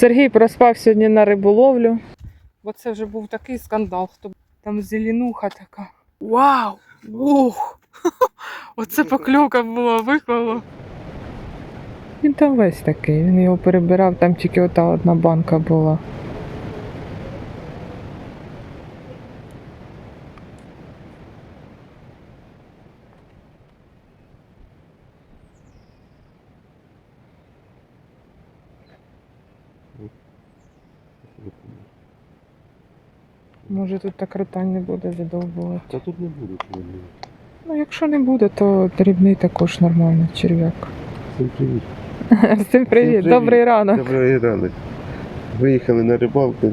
Сергій проспав сьогодні на риболовлю. Бо це вже був такий скандал. Хто там зеленуха така. Вау! Ух! Оце покльовка була, виклало. Він там весь такий, він його перебирав, там тільки ота одна банка була. Може тут так ротань не буде задовбувати. Та тут не буде проблем. Ну, якщо не буде, то дрібний також нормально, черв'як. Всім привіт. Всім привіт, добрий ранок. Добрий ранок. Виїхали на рибалку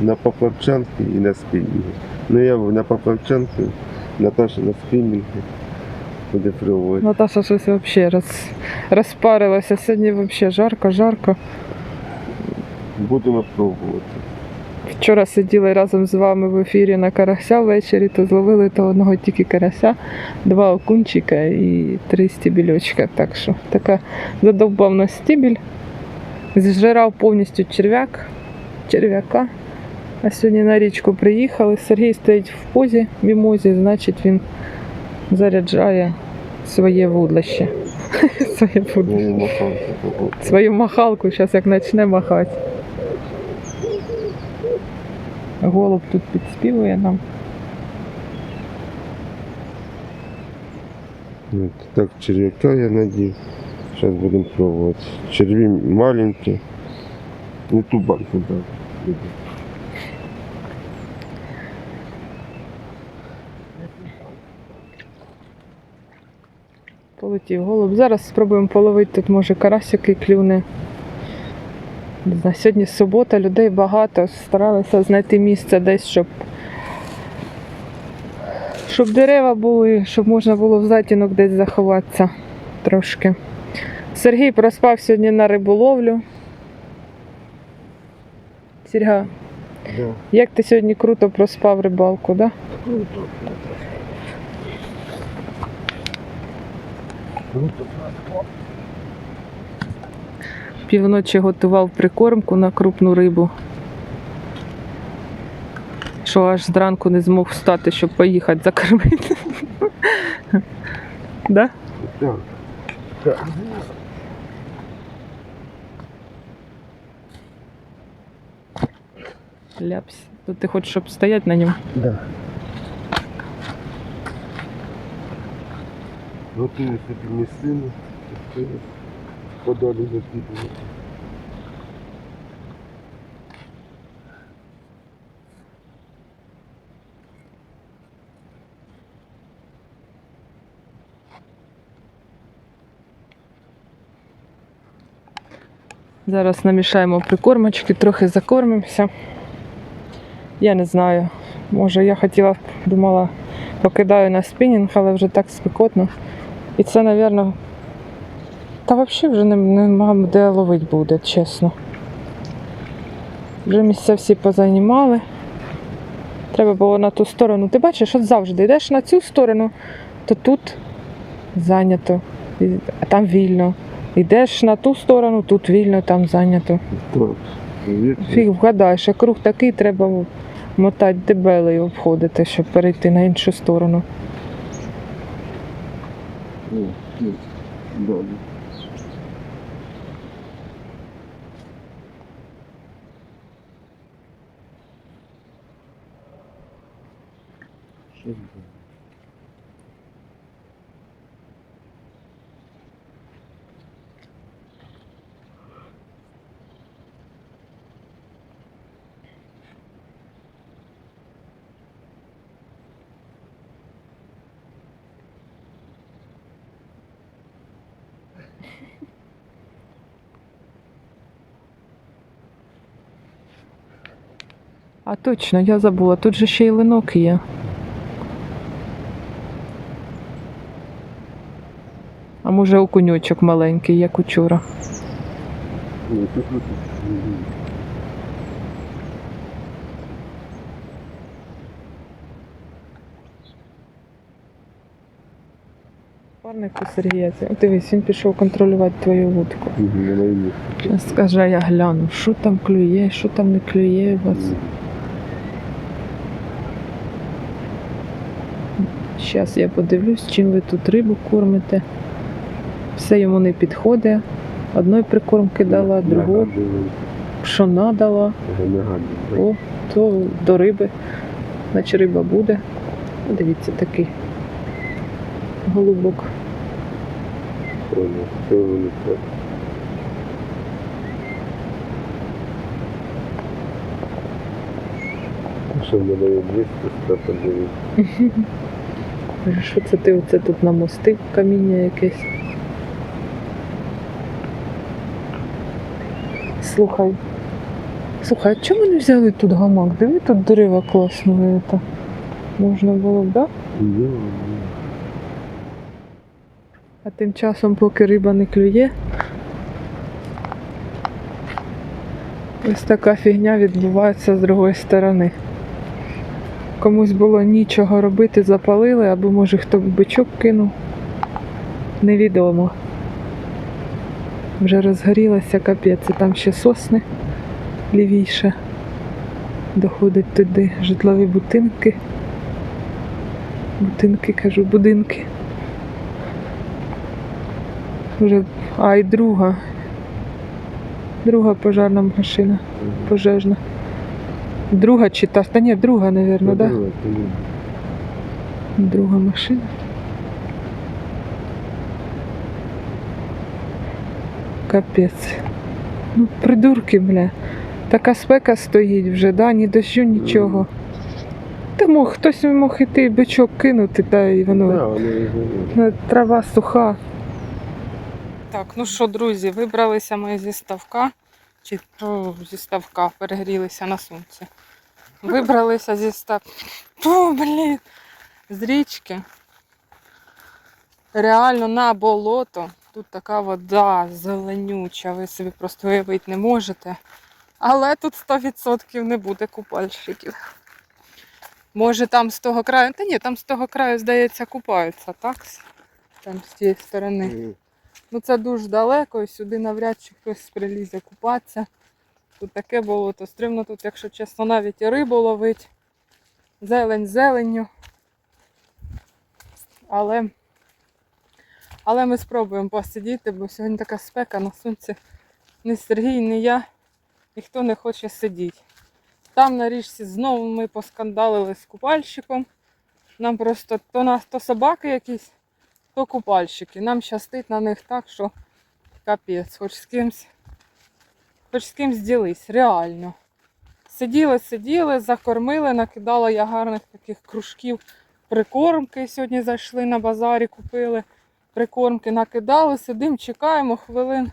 на Поплавчанки і на спінінги. Ну я на Поплавчанки, Наташа на спінінги. Буде пробувати. Наташа щось взагалі роз, розпарилася. Сьогодні взагалі жарко, жарко. Будемо пробувати. Вчора сиділи разом з вами в ефірі на карася ввечері, то зловили то одного тільки карася, два окунчика і три стібільочка. Так що така задовбав нас стібіль. Зжирав повністю черв'як, черв'яка. А сьогодні на річку приїхали. Сергій стоїть в позі мімозі, значить він заряджає своє вудлище. Вудлище. Ну. Свою махалку, зараз як почне махати. Голуб тут підспівує нам. От, Так, черв'яка я надів. Зараз будемо пробувати. Черві маленькі. Не ту банку дав. Полетів голуб. Зараз спробуємо половити тут, може, карасики клюне. Сьогодні субота, людей багато. Старалися знайти місце десь, щоб. Щоб дерева були, щоб можна було в затінок десь заховатися трошки. Сергій проспав сьогодні на риболовлю. Серга, Да. як ти сьогодні круто проспав рибалку, так? Да? Круто. Круто. Півночі готував прикормку на крупну рибу. Що аж зранку не змог встати, щоб поїхати закормити. Да? Так. Так. Ляпсь. То ти хочеш, щоб стояти на ньому? Да. Готую собі місцину, частину, подалі. Зараз намішаємо прикормочки, трохи закормимося. Я не знаю. Може, я хотіла, думала, покидаю на спінінг, але вже так спекотно. І це, мабуть, та взагалі вже не- нема де ловити буде, чесно. Вже місця всі позанімали. Треба було на ту сторону. Ти бачиш, от завжди йдеш на цю сторону, то тут зайнято, а там вільно. Йдеш на ту сторону, тут вільно, там зайнято. Фіг вгадаєш, а круг такий треба мотати дебелею обходити, щоб перейти на іншу сторону. О, А точно, я забула, тут же ще й линок є. А може окуньочок маленький, як учора. Ні, тут тут. Пар Коннику Сергія. Дивись, він пішов контролювати твою вудку. Скаже, я гляну, що там клює, що там не клює у вас. Зараз я подивлюсь, чим ви тут рибу кормите. Все йому не підходить. Одної прикормки дала, другу пшона дала. О, то до риби. Наче риба буде. Дивіться, такий голубок. Що так? Що в мене є 200 109. Каже, Що це ти оце тут намостив каміння якесь? Слухай. Слухай, а чому не взяли тут гамак? Диви тут дерева класно. Это. Можна було б? Ні, А тим часом, поки риба не клює, ось така фігня відбувається з другої сторони. Комусь було нічого робити, запалили, або може хто бичок кинув. Невідомо. Вже розгорілася капець, там ще сосни лівіше. Доходить туди житлові будинки. Будинки, кажу, будинки. Вже, а і друга. Друга пожарна машина. Пожежна. Друга чи та? Та ні, друга, мабуть, так? Да? Друга машина. Капець. Ну, придурки, бля. Така спека стоїть вже, да? ні дощу, нічого. Та мог хтось мог іти бичок кинути, та й воно. Трава суха. Так, ну що, друзі, вибралися ми зі ставка. Чи о, зі ставка, перегрілися на сонці. Вибралися зі ставка. Блін! З річки. Реально на болото. Тут така вода зеленюча, ви собі просто уявити не можете. Але тут 100% не буде купальщиків. Може там з того краю. Та ні, там з того краю, здається, купаються, так? Там з тієї сторони. Ну це дуже далеко, і сюди навряд чи хтось прилізе купатися. Тут таке болото. Стримно тут, якщо чесно, навіть і рибу ловить. Зелень зеленню. Але, але ми спробуємо посидіти, бо сьогодні така спека на сонці. Ні Сергій, ні я, ніхто не хоче сидіти. Там на річці знову ми поскандалили з купальщиком. Нам просто то, нас, то собаки якісь, то купальщики. Нам щастить на них так, що капець, хоч з кимсь, хоч з кимсь ділись, реально. Сиділи, сиділи, закормили, накидала я гарних таких кружків прикормки. Сьогодні зайшли на базарі, купили прикормки, накидали, сидимо, чекаємо хвилин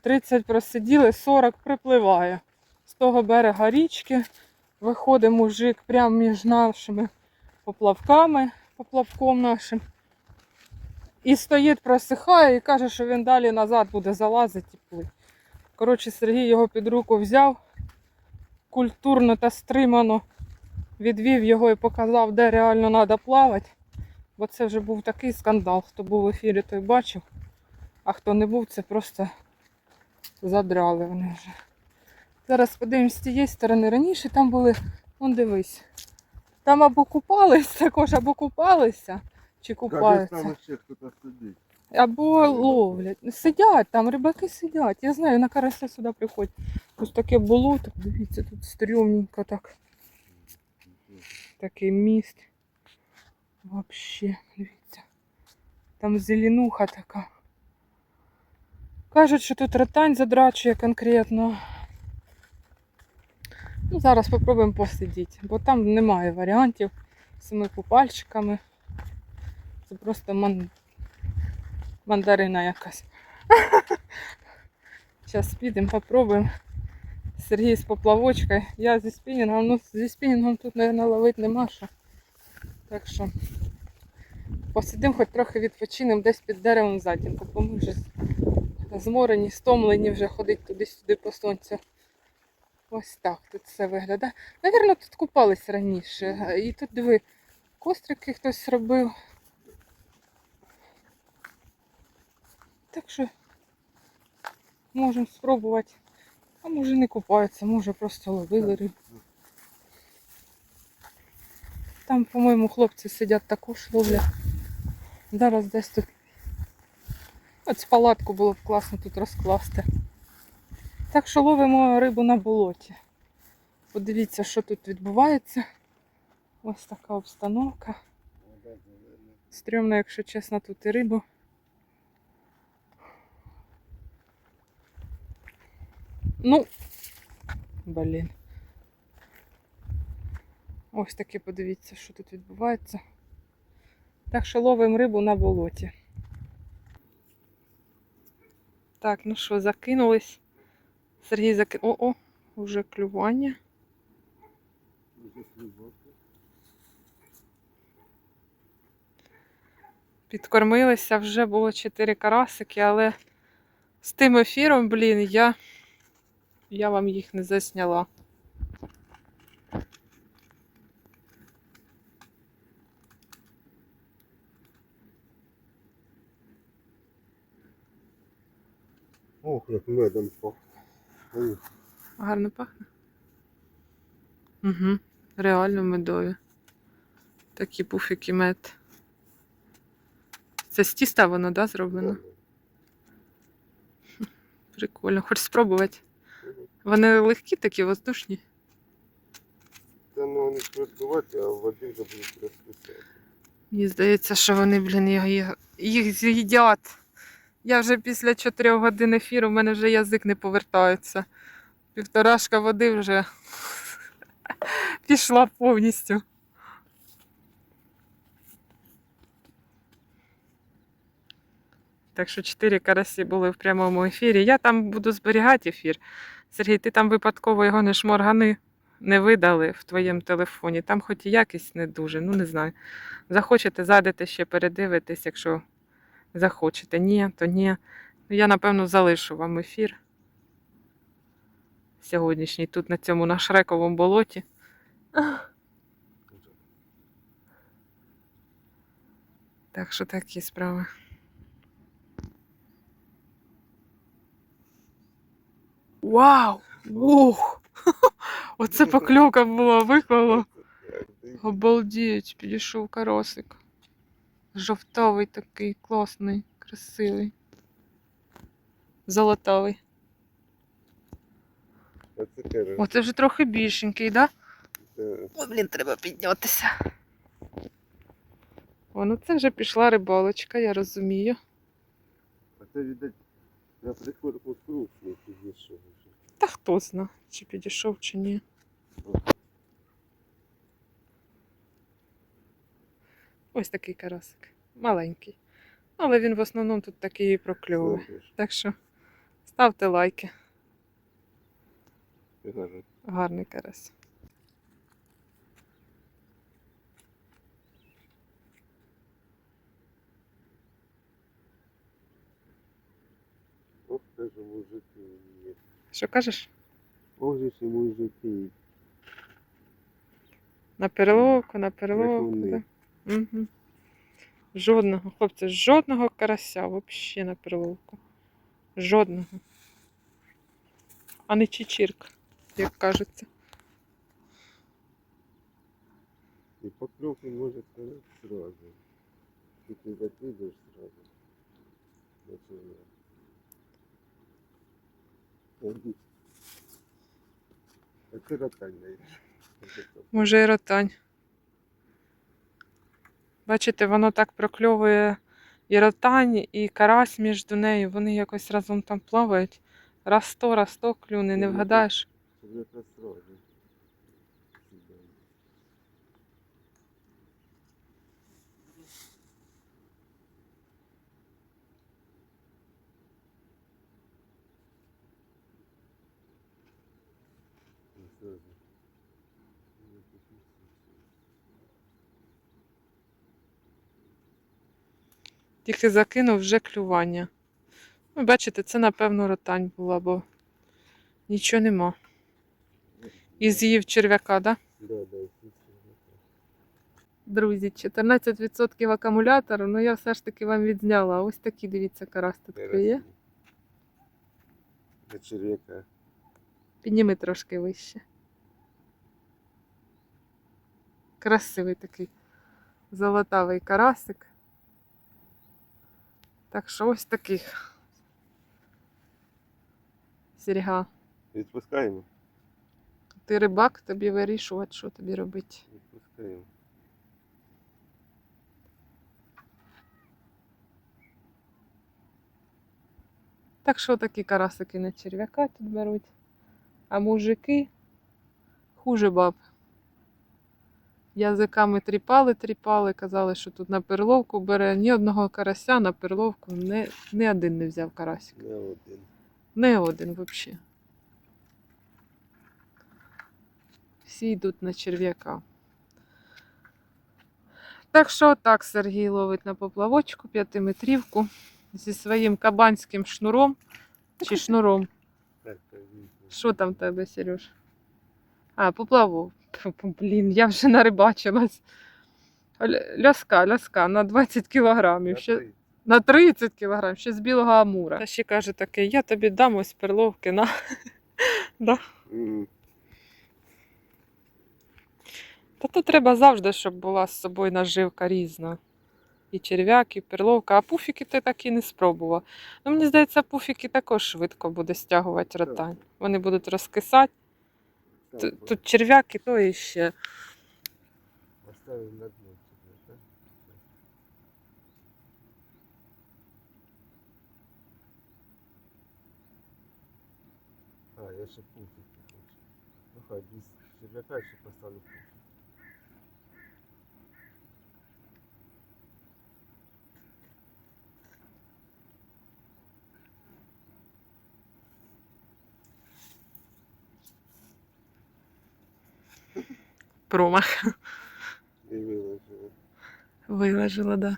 30 просиділи, 40 припливає. З того берега річки виходить мужик прямо між нашими поплавками, поплавком нашим. І стоїть, просихає і каже, що він далі назад буде залазити і плить. Коротше, Сергій його під руку взяв, культурно та стримано відвів його і показав, де реально треба плавати. Бо це вже був такий скандал. Хто був в ефірі, той бачив. А хто не був, це просто задрали вони вже. Зараз подивимось з тієї сторони. Раніше там були, он дивись. Там або купались також, або купалися, чи купаються. ще хтось сидить. Або ловлять. Сидять, там рибаки сидять. Я знаю, на карася сюди приходять. Ось таке болото, дивіться, тут стрьомненько так. Такий міст. Вообще, дивіться. Там зеленуха така. Кажуть, що тут ротань задрачує конкретно. Ну, зараз спробуємо посидіти, бо там немає варіантів з цими купальчиками. Це просто ман... мандарина якась. Зараз підемо, попробуємо. Сергій з поплавочкою. Я зі спінінгом. Ну, зі спінінгом тут, мабуть, ловити нема що. Так що посидимо, хоч трохи відпочинемо десь під деревом затінку, бо ми вже зморені, стомлені вже ходить туди-сюди по сонцю. Ось так тут все виглядає. Навірно, тут купались раніше. І тут диви, кострики хтось робив. Так що можемо спробувати. А може не купаються, може просто ловили рибу. Там, по-моєму, хлопці сидять також ловлять. Зараз десь тут. От палатку було б класно тут розкласти. Так що ловимо рибу на болоті. Подивіться, що тут відбувається. Ось така обстановка. Стрьомно, якщо чесно, тут і рибу. Ну, блін. Ось таки подивіться, що тут відбувається. Так що ловимо рибу на болоті. Так, ну що, закинулись. Сергій закинув. О, о, уже клювання. Підкормилися, вже було 4 карасики, але з тим ефіром, блін, я, я вам їх не засняла. Ох, як медом пахне. Гарно пахне. Угу. Реально медові. Такі пуфіки мед. Це з тіста воно, да, зроблено? Прикольно. Хоч спробувати. Вони легкі такі, воздушні. Та ну вони швидкувати, а в воді вже будуть розписати. Мені здається, що вони, блін, їх- їх з'їдять. Я вже після 4 годин ефіру, в мене вже язик не повертається. Півторашка води вже пішла повністю. Так що 4 карасі були в прямому ефірі. Я там буду зберігати ефір. Сергій, ти там випадково його не шморгани не видали в твоєму телефоні. Там хоч і якість не дуже, ну не знаю. Захочете, зайдете ще передивитись, якщо захочете. Ні, то ні. Ну, Я, напевно, залишу вам ефір сьогоднішній тут на цьому на Шрековому болоті. Так що такі справи. Вау! Ух! Оце покльовка була, виклало. Обалдеть, підійшов каросик. Жовтовий такий, класний, красивий. Золотовий. А це каже, О, це вже трохи більшенький, да? це Ой, блін, треба піднятися. О, ну це вже пішла рибалочка, я розумію. А це, видать, на прикормку крупний підійшов. Та хто зна, чи підійшов, чи ні. Ось такий карасик. Маленький. Але він в основному тут такий. Знаєш, Так що ставте лайки. Гарний карась. Ох, каже, мужики є. Що кажеш? Ох же ж і мужики. На переловку, на переловку. Да? Угу. Жодного, хлопці, жодного карася взагалі на переловку. Жодного. А не чечірка, як кажеться. І покльовки може сказати сразу. Ти ти закидуєш сразу. Начинає. Ой. А це ротань даєш. Може і ротань. Бачите, воно так прокльовує і ротань, і карась між нею. Вони якось разом там плавають. Раз сто, раз сто клюне, не вгадаєш. Це якраз. Сразу. Тільки закинув вже клювання. Ну, бачите, це напевно ротань була, бо нічого нема. І з'їв черв'яка, да? Да, да. Друзі, 14% акумулятору, ну я все ж таки вам відзняла. Ось такі, дивіться, карась тут клює. Для черв'яка. Підніми трошки вище. Красивий такий золотавий карасик. Так що ось таких. Серега, Відпускаємо? ти рибак, тобі вирішувати, що тобі робити. Відпускаємо. Так що такі карасики на черв'яка тут беруть. А мужики хуже баб. Язиками тріпали, тріпали, казали, що тут на перловку бере. Ні одного карася на перловку не, не один не взяв карасик. Не один. Не один взагалі. Всі йдуть на черв'яка. Так що так Сергій ловить на поплавочку п'ятиметрівку зі своїм кабанським шнуром чи шнуром. Що там в тебе, Сереж? А, поплавок. Фу, Блін, я вже нарибачилась. Ляска, ляска на 20 кілограмів. Ще, на 30 кілограмів, ще з білого амура. Та ще каже таке, я тобі дам ось перловки на. да. Та то треба завжди, щоб була з собою наживка різна. І черв'як, і перловка, а пуфіки ти так і не спробував. Ну, мені здається, пуфіки також швидко буде стягувати ротань. Вони будуть розкисати. Там Т- Тут черв'як і то і ще. На дно. А, я ще хочу. Ну хай без черв'яка ще поставлю. Промах. І виложили. Виложила, да.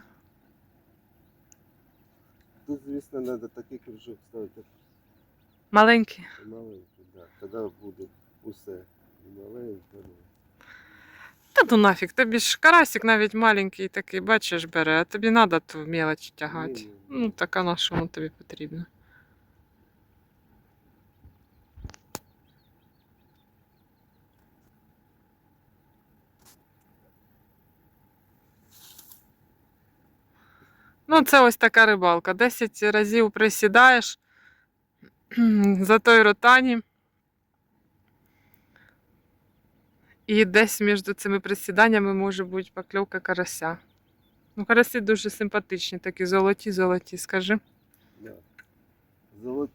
Тут, звісно, треба такий кружок ставити Маленький. маленький, да. Тоді буде усе. І маленьке, ну. Та ну нафіг, тобі ж карасик навіть маленький такий, бачиш, бере, а тобі треба ту мелочь тягати. Ні-ні-ні. Ну, така на що воно тобі потрібно. Ну, це ось така рибалка. Десять разів присідаєш за той ротані. І десь між цими присіданнями може бути покльовка карася. Ну, карасі дуже симпатичні, такі золоті, золоті, скажи. Да. Золоті.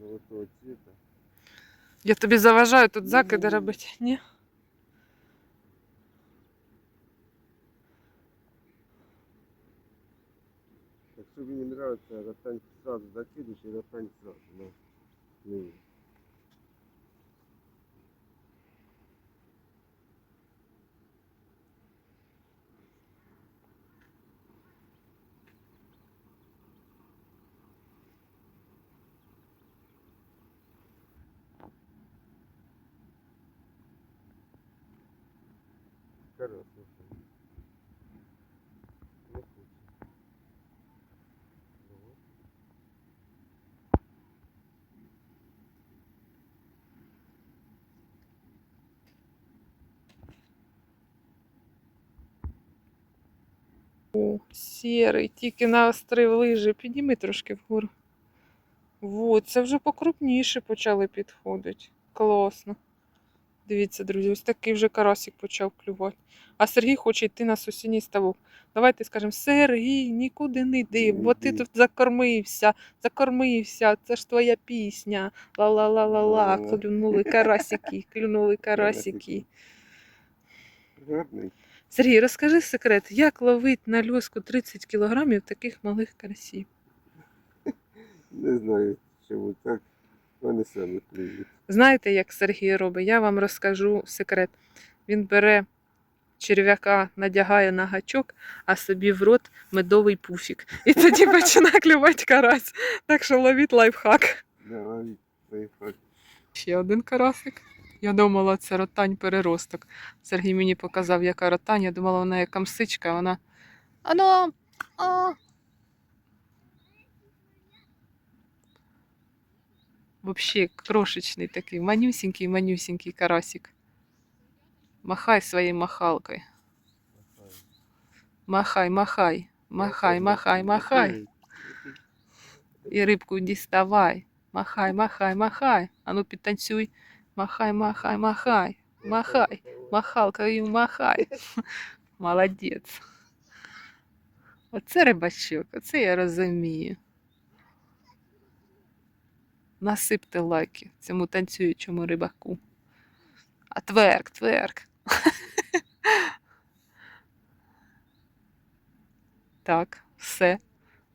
Золотого цвета. Я тобі заважаю тут закиди Ну. робити. Ні? Якщо мені нравится, ротань сразу закидываешь и ротань сразу. Но, ну. Хорошо. Не хочет. Ну вот. О, сірий, тільки наострив лижі. Підніми трошки вгору. Вот, це вже покрупніше почали підходити. Класно. Дивіться, друзі, ось такий вже карасик почав клювати. А Сергій хоче йти на сусідній ставок. Давайте скажемо, Сергій, нікуди не йди, бо ти тут закормився, закормився, це ж твоя пісня. Ла-ла-ла-ла-ла, Ла-ла-ла. клюнули карасики, клюнули карасики. Гарний. Сергій, розкажи секрет, як ловить на льоску 30 кілограмів таких малих карасів? Не знаю, чому так. Вони самі клюють. Знаєте, як Сергій робить? Я вам розкажу секрет. Він бере черв'яка, надягає на гачок, а собі в рот медовий пуфік. І тоді починає клювати карась. Так що ловіть лайфхак. Давай, поїхали. Ще один карасик. Я думала, це ротань переросток. Сергій мені показав, яка ротань. Я думала, вона яка мсичка, вона. Ано. А. Вообще крошечний такий, манюсінький, манюсінький карасик. Махай своєю махалкою. Махай, махай, махай, махай, махай. І рибку діставай. Махай, махай, махай. Ану підтанцюй. Махай, махай, махай. Махай. Махалкою махай. Молодець. Оце рибачок, оце я розумію. Насипте лайки цьому танцюючому рибаку. А тверк, тверк. Так, все.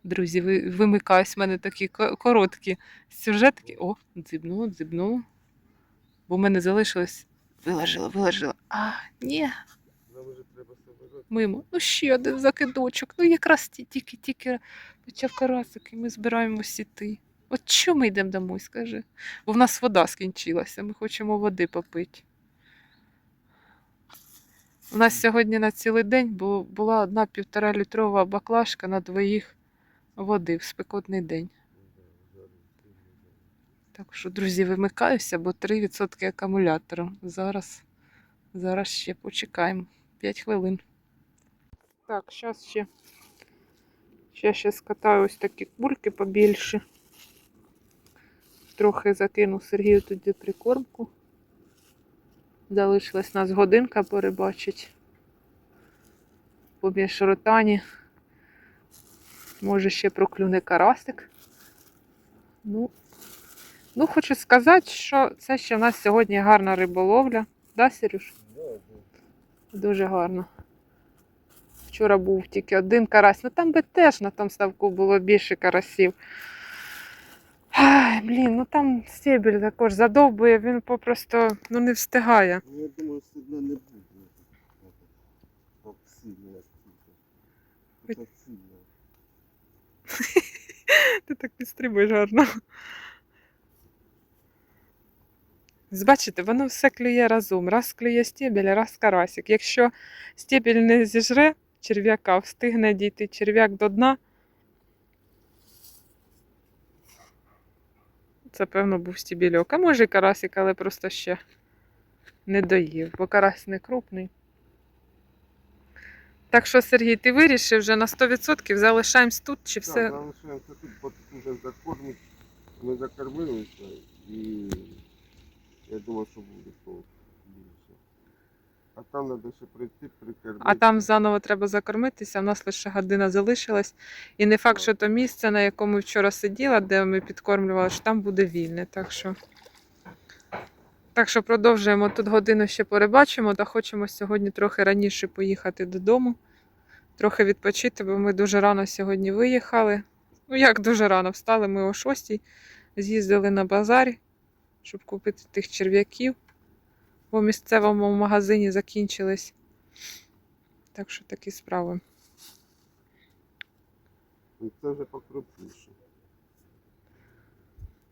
Друзі, ви, вимикаюсь, в мене такі короткі сюжетки. О, дзибнуло, дзибнуло. Бо в мене залишилось. Виложила, виложила. А, ні, мимо. Ну ще один закидочок. Ну якраз тільки-тільки почав карасик, і ми збираємося йти. От що ми йдемо домой, скажи? Бо в нас вода скінчилася, ми хочемо води попити. У нас сьогодні на цілий день була одна півтора літрова баклажка на двоїх води в спекотний день. Так що, друзі, вимикаюся, бо 3% акумулятору. Зараз, зараз ще почекаємо. 5 хвилин. Так, зараз ще. Ще ще скатаю ось такі кульки побільше. Трохи закину Сергію тоді прикормку. Залишилась нас годинка порибачить. Поміж ротані. Може ще проклюне карасик. Ну, ну, хочу сказати, що це ще в нас сьогодні гарна риболовля. Да, Серюш? Дуже гарно. Вчора був тільки один карась. Ну там би теж на тому ставку було більше карасів. Ай, блін, ну там стебель також задовбує, він попросту ну, не встигає. Ну, я думаю, дна не буде. Так сильно, як тільки. Так сильно. Ти так підстрибуєш гарно. Бачите, воно все клює разом. Раз клює стебель, раз карасик. Якщо стебель не зіжре черв'яка, встигне дійти черв'як до дна. Це, певно, був стебельок. А може і карасик, але просто ще не доїв, бо карась не крупний. Так що, Сергій, ти вирішив вже на 100% залишаємось тут чи все? Так, залишаємося тут, бо тут вже закормить. Ми закормилися і я думав, що буде толк більше. А там треба ще прийти, прикормити. А там заново треба закормитися. У нас лише година залишилась. І не факт, що то місце, на якому вчора сиділа, де ми підкормлювали, що там буде вільне. Так що, так що продовжуємо тут годину ще порибачимо, та хочемо сьогодні трохи раніше поїхати додому, трохи відпочити, бо ми дуже рано сьогодні виїхали. Ну, як дуже рано встали, ми о 6 з'їздили на базар, щоб купити тих черв'яків. Бо в місцевому магазині закінчились. Так що такі справи. Це вже покрупніше.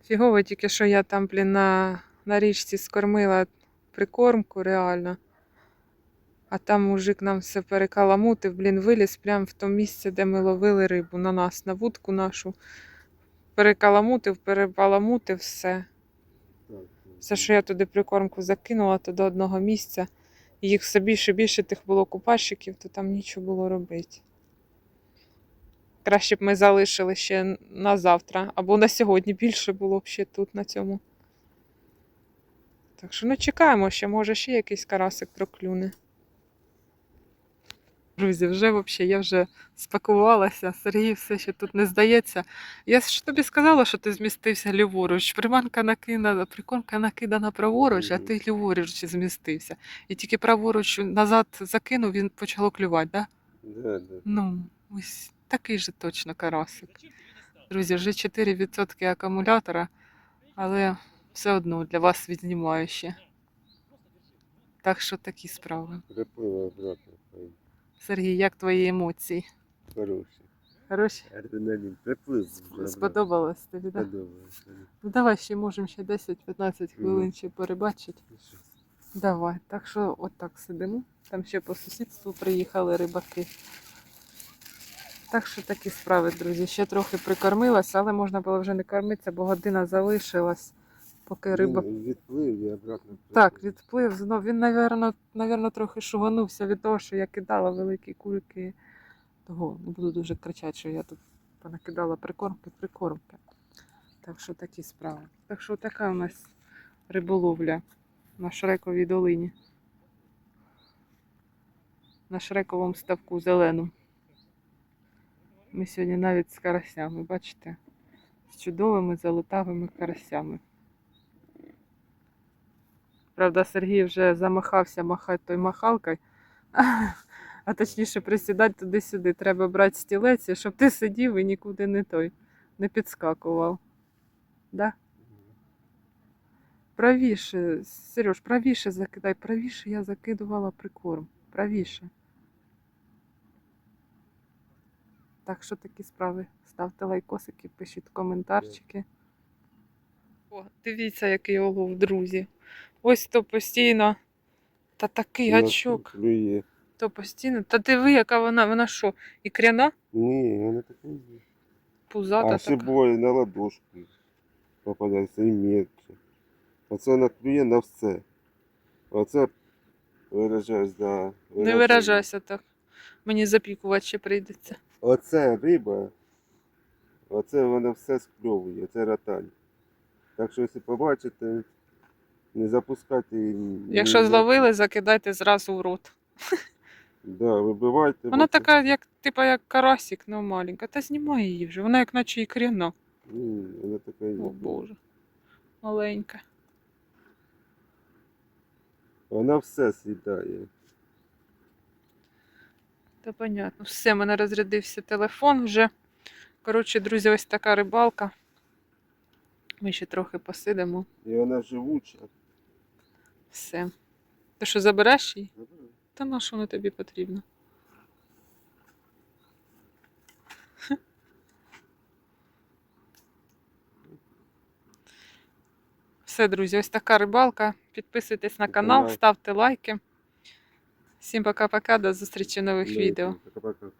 Фігово тільки що я там, блін, на, на річці скормила прикормку реально. А там мужик нам все перекаламутив, блін, виліз прямо в тому місці, де ми ловили рибу на нас, на вудку нашу. Перекаламутив, перебаламутив все. Все, що я туди прикормку закинула, то до одного місця. Їх все більше більше тих було купальщиків, то там нічого було робити. Краще б ми залишили ще на завтра, або на сьогодні більше було б ще тут, на цьому. Так що ну чекаємо, ще може ще якийсь карасик проклюне. Друзі, вже взагалі я вже спакувалася. Сергій все ще тут не здається. Я ж тобі сказала, що ти змістився ліворуч. Приманка накидана, прикормка накидана праворуч, а ти ліворуч змістився. І тільки праворуч назад закинув, він почало клювати, так? Да? Да, да. Ну, ось такий же точно карасик. Друзі, вже 4% акумулятора, але все одно для вас відзнімаю ще. Так що такі справи. Приплила обратно. Сергій, як твої емоції? Хороші. Хороші? Адреналін. Приплив. Сподобалось тобі, так? Сподобалось. Ну давай ще можемо ще 10-15 хвилин ще перебачити. Давай. Так що от так сидимо. Там ще по сусідству приїхали рибаки. Так що такі справи, друзі. Ще трохи прикормилась, але можна було вже не кормитися, бо година залишилась, поки риба Він відплив і обратно. Так, відплив знов. Він, навірно, навірно, трохи шуганувся від того, що я кидала великі кульки. Того не буду дуже кричати, що я тут понакидала прикормки, прикормки. Так що такі справи. Так що така у нас риболовля на Шрековій долині. На Шрековому ставку зеленому. Ми сьогодні навіть з карасями, бачите? З чудовими золотавими карасями. Правда, Сергій вже замахався махати той махалкою, а точніше присідати туди-сюди. Треба брати стілець, щоб ти сидів і нікуди не той, не підскакував. Да? Правіше, Сереж, правіше закидай, правіше я закидувала прикорм. Правіше. Так що такі справи. Ставте лайкосики, пишіть коментарчики. О, дивіться, який олов, друзі. Ось то постійно. Та такий гачок, Клює. то постійно. Та диви, яка вона, вона що, ікряна, Ні, вона така є. пузата А ще така. буває на ладошку попадається і м'якше. Оце вона клює на все. Оце виражаюсь, да. Не виражайся так. Мені запікувати ще прийдеться. Оце риба, оце вона все скльовує, це ратань. Так що, якщо побачите, не запускайте її. Якщо зловили, закидайте зразу в рот. Да, вибивайте. Вона бо це- така, як, типа, як карасик, ну маленька. Та знімай її вже. Вона як наче ікряна. Ні, вона така є. О Боже. Маленька. Вона все з'їдає. Та понятно. Все, в мене розрядився телефон вже. Коротше, друзі, ось така рибалка. Ми ще трохи посидимо. І вона живуча. Все. Ти що, забереш її? Та на що воно тобі потрібно? Все, друзі, ось така рибалка. Підписуйтесь на канал, ставте лайки. Всім пока-пока, до зустрічі в нових відео. пока-пока.